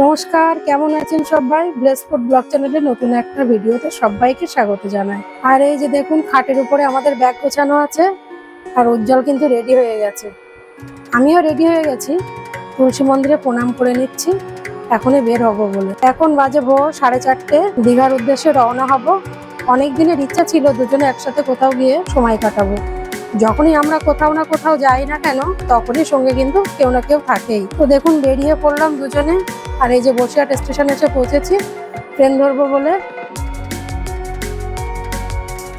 নমস্কার, কেমন আছেন সবাই? ব্লেসফুড ব্লগ চ্যানেলে নতুন একটা ভিডিওতে সবাইকে স্বাগত জানাই। আর এই যে দেখুন, খাটের উপরে আমাদের ব্যাগ গোছানো আছে, আর উজ্জ্বল কিন্তু রেডি হয়ে গেছে। আমিও রেডি হয়ে গেছি। তুলসী মন্দিরে প্রণাম করে নিচ্ছি। এখনই বের হব বলে। এখন বাজে ভোর সাড়ে চারটে। দীঘার উদ্দেশ্যে রওনা হব। অনেক দিনের ইচ্ছা ছিল দুজনে একসাথে কোথাও গিয়ে সময় কাটাবো। যখনই আমরা কোথাও না কোথাও যাই না কেন, তখনই সঙ্গে কিন্তু কেউ না কেউ থাকেই। তো দেখুন, বেরিয়ে পড়লাম দুজনে, আর এই যে বসিরহাট স্টেশন এসে পৌঁছেছি, ট্রেন ধরবো বলে।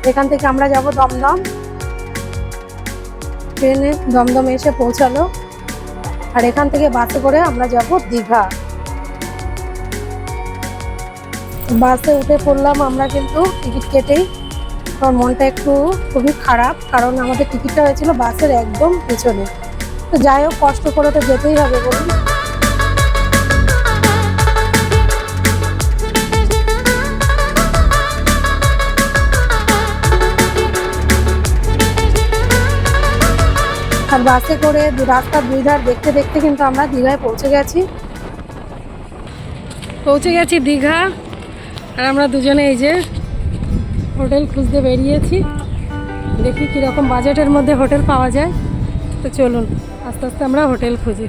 এখান থেকে আমরা যাব দমদম। ট্রেনে দমদম এসে পৌঁছালো, আর এখান থেকে বাসে করে আমরা যাব দীঘা। বাসে উঠে পড়লাম আমরা কিন্তু টিকিট কেটেই। আমার মনটা একটু খুবই খারাপ, কারণ আমাদের টিকিটটা হয়েছিল বাসের একদম পেছনে। তো যাই হোক, কষ্ট করে তো যেতেই হবে বলুন। আর বাসে করে রাস্তার দুই ধার দেখতে দেখতে কিন্তু আমরা দীঘায় পৌঁছে গেছি। পৌঁছে গেছি দীঘা, আর আমরা দুজনে এই যে হোটেল খুঁজতে বেরিয়েছি। দেখি কীরকম বাজেটের মধ্যে হোটেল পাওয়া যায়। তো চলুন, আস্তে আস্তে আমরা হোটেল খুঁজি।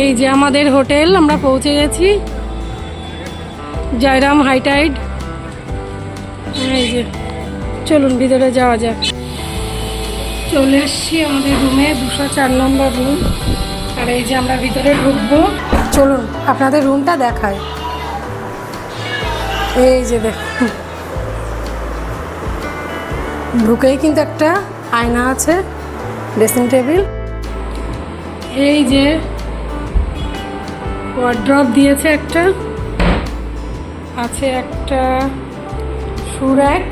এই যে আমাদের হোটেল, আমরা পৌঁছে গেছি। জয়রাম হাইটাইড। এই যে, চলুন ভিতরে যাওয়া যাক। চলে এসছি আমাদের রুমে, দুশো চার নম্বর রুম। আর এই যে আমরা ভিতরে ঢুকবো। চলুন, আপনাদের রুমটা দেখায় এই যে দেখুন ঢুকেই কিন্তু একটা আয়না আছে ড্রেসিং টেবিল এই যে ওয়ার্ড্রপ দিয়েছে একটা, আছে একটা সুরাক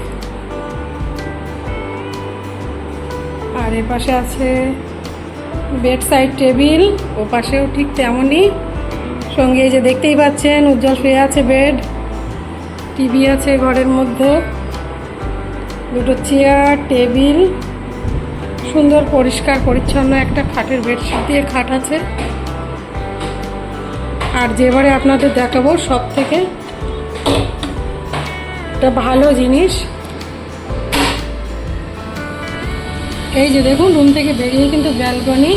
আর এ পাশে আছে বেড সাইড টেবিল ও পাশেও ঠিক তেমনই। সঙ্গে যে দেখতেই পাচ্ছেন, উজ্জ্বল শুয়ে আছে বেড টিভি আছে ঘরের মধ্যে। দুটো চেয়ার, টেবিল, সুন্দর পরিষ্কার পরিচ্ছন্ন একটা খাটের বেডশিট দিয়ে খাট আছে। আর যেবারে আপনাদের দেখাবো সব থেকে একটা ভালো জিনিস। এই যে দেখুন, রুম থেকে বেরিয়ে কিন্তু ব্যালকনি,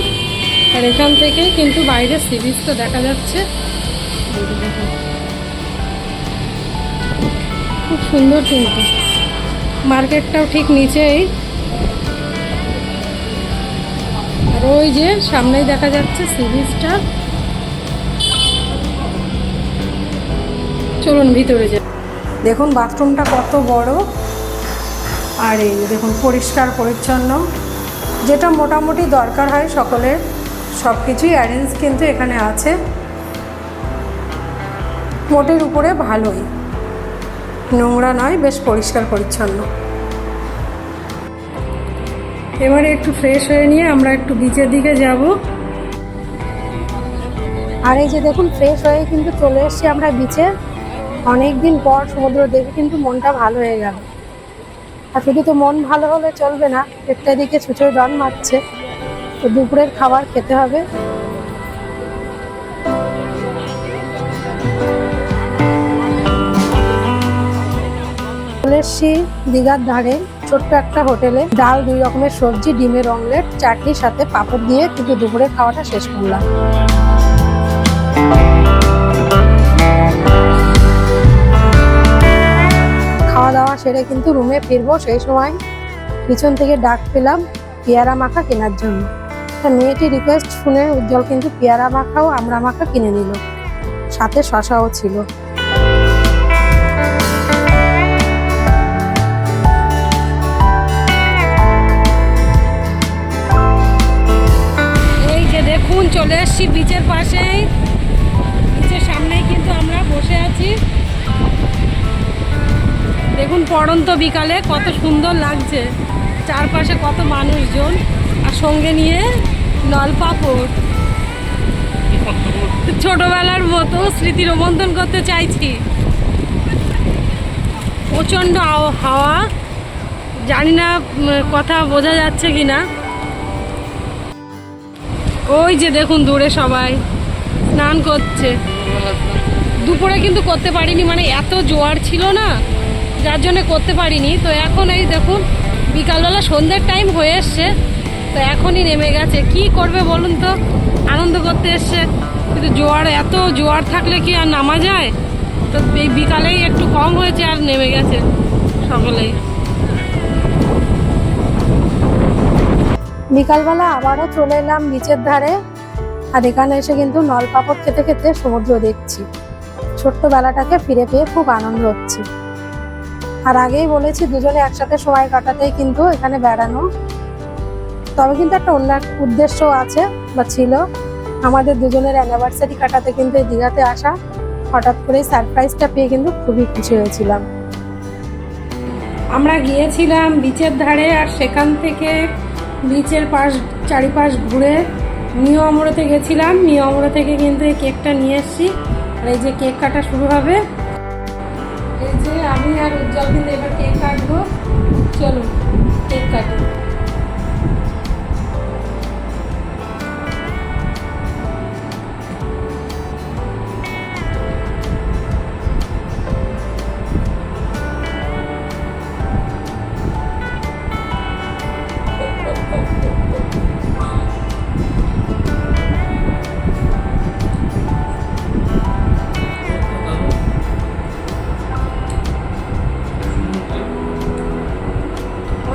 আর এখান থেকে কিন্তু বাইরে সি বিচটা দেখা যাচ্ছে। দেখুন। সুন্দর কিন্তু। মার্কেটটাও ঠিক নিচেই। আর ওই যে সামনেই দেখা যাচ্ছে সি বিচটা চলুন ভিতরে যাই। দেখুন বাথরুমটা কত বড়। আর এই দেখুন পরিষ্কার, পরিচ্ছন্ন। যেটা মোটামুটি দরকার হয় সকলের। সব কিছুই অ্যারেঞ্জ কিন্তু এখানে আছে। মোটের উপরে ভালোই। নোংরা নয়, বেশ পরিষ্কার পরিচ্ছন্ন। এবারে একটু ফ্রেশ হয়ে নিয়ে আমরা একটু বিচের দিকে যাব। আর এই যে দেখুন ফ্রেশ হয়ে কিন্তু চলে এসেছি আমরা বিচে অনেক দিন পর সমুদ্র দেখে কিন্তু মনটা ভালো হয়ে গেল। আর শুধু তো মন ভালো হলে চলবে না, একটা দিকে ছুঁচোয় ডন মারছে। তো দুপুরের খাবার খেতে হবে। চলে এসছি দীঘার ধারে ছোট্ট একটা হোটেলে ডাল, দুই রকমের সবজি, ডিমের অমলেট, চাটনির সাথে পাঁপড় দিয়ে কিন্তু দুপুরের খাওয়াটা শেষ করলাম। খাওয়া দাওয়া সেরে কিন্তু রুমে ফিরবো সেই সময় পিছন থেকে ডাক পেলাম পেয়ারা মাখা কেনার জন্য। তা মেয়েটি রিকোয়েস্ট শুনে উজ্জ্বল কিন্তু পেয়ারা মাখাও আমরা মাখা কিনে নিল। সাথে শশাও ছিল। দেখুন চলে এসছি বিচের পাশেই বিচের সামনেই কিন্তু আমরা বসে আছি। দেখুন পড়ন্ত বিকালে কত সুন্দর লাগছে। চারপাশে কত মানুষজন আর সঙ্গে নিয়ে নলপাপড়। ছোটবেলার মতো স্মৃতি রোমন্থন করতে চাইছি। প্রচণ্ড হাওয়া। জানি না কথা বোঝা যাচ্ছে কি না ওই যে দেখুন দূরে সবাই। স্নান করছে। দুপুরে কিন্তু করতে পারিনি মানে এত জোয়ার ছিল না, যার জন্য করতে পারিনি। তো এখন এই দেখুন, বিকালবেলা সন্ধ্যের টাইম হয়ে এসছে, তো এখনই নেমে গেছে। কি করবে বলুন তো? আনন্দ করতে এসছে। কিন্তু জোয়ার, এত জোয়ার থাকলে কি আর নামা যায়? তো এই বিকালেই একটু কম হয়েছে আর নেমে গেছে সকলেই। বিকালবেলা আবারও চলে এলাম বিচের ধারে, আর এখানে এসে কিন্তু নলপাপড় খেতে খেতে সমুদ্র দেখছি। ছোট্টবেলাটাকে ফিরে পেয়ে খুব আনন্দ হচ্ছে। আর আগেই বলেছি, দুজনে একসাথে সময় কাটাতেই কিন্তু এখানে বেড়ানো। তবে কিন্তু একটা অন্য উদ্দেশ্য আছে বা ছিল, আমাদের দুজনের অ্যানিভার্সারি কাটাতে কিন্তু এই দীঘাতে আসা। হঠাৎ করে সারপ্রাইজটা পেয়ে কিন্তু খুবই খুশি হয়েছিলাম। আমরা গিয়েছিলাম বিচের ধারে আর সেখান থেকে বিচের পাশ, চারিপাশ ঘুরে নিউ অমরাতে গেছিলাম। নিউ অমরা থেকে কিন্তু এই কেকটা নিয়ে এসছি। আর এই যে কেক কাটা শুরু হবে। এই যে আমি আর উজ্জ্বল কিন্তু এবার কেক কাটবো। চলুন, কেক কাটি।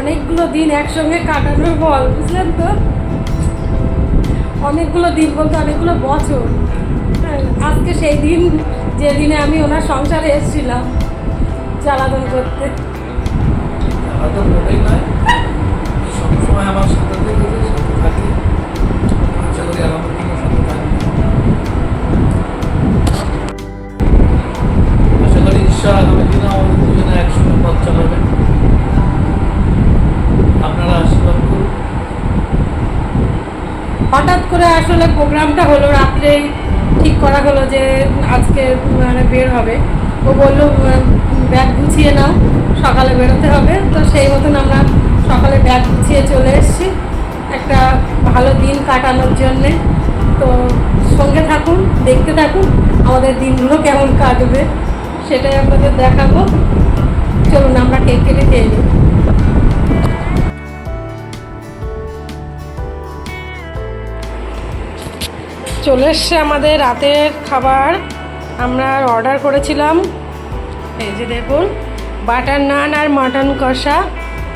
অনেকগুলো দিন একসঙ্গে কাটানোর বল, বুঝলেন তো? অনেকগুলো দিন বলতে অনেকগুলো বছর। আজকে সেই দিন, যে দিনে আমি ওনার সংসারে এসেছিলাম, জ্বালাতন করতে। হয়তো হঠাৎ করে আসলে প্রোগ্রামটা হলো, রাত্রে ঠিক করা হলো যে আজকে মানে বের হবে। ও বলল ব্যাগ গুছিয়ে নাও, সকালে বেরোতে হবে। তো সেই মতন আমরা সকালে ব্যাগ গুছিয়ে চলে এসেছি। একটা ভালো দিন কাটানোর জন্যে। তো সঙ্গে থাকুন, দেখতে থাকুন, আমাদের দিনগুলো কেমন কাটবে, সেটাই আপনাদের দেখাবো। চলুন, আমরা কেক কেটে খেয়ে নিই। চলে এসছে আমাদের রাতের খাবার। আমরা অর্ডার করেছিলাম। এই যে দেখুন বাটার নান আর মাটন কষা।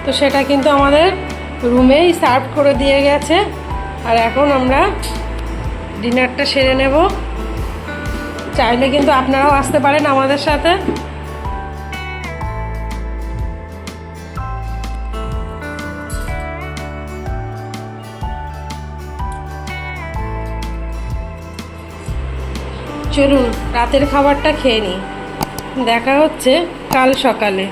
তো সেটা কিন্তু আমাদের রুমেই সার্ভ করে দিয়ে গেছে। আর এখন আমরা ডিনারটা সেরে নেব। চাইলে কিন্তু আপনারাও আসতে পারেন আমাদের সাথে। চলুন রাতের খাবারটা খেয়ে নিই। দেখা হচ্ছে কাল সকালে।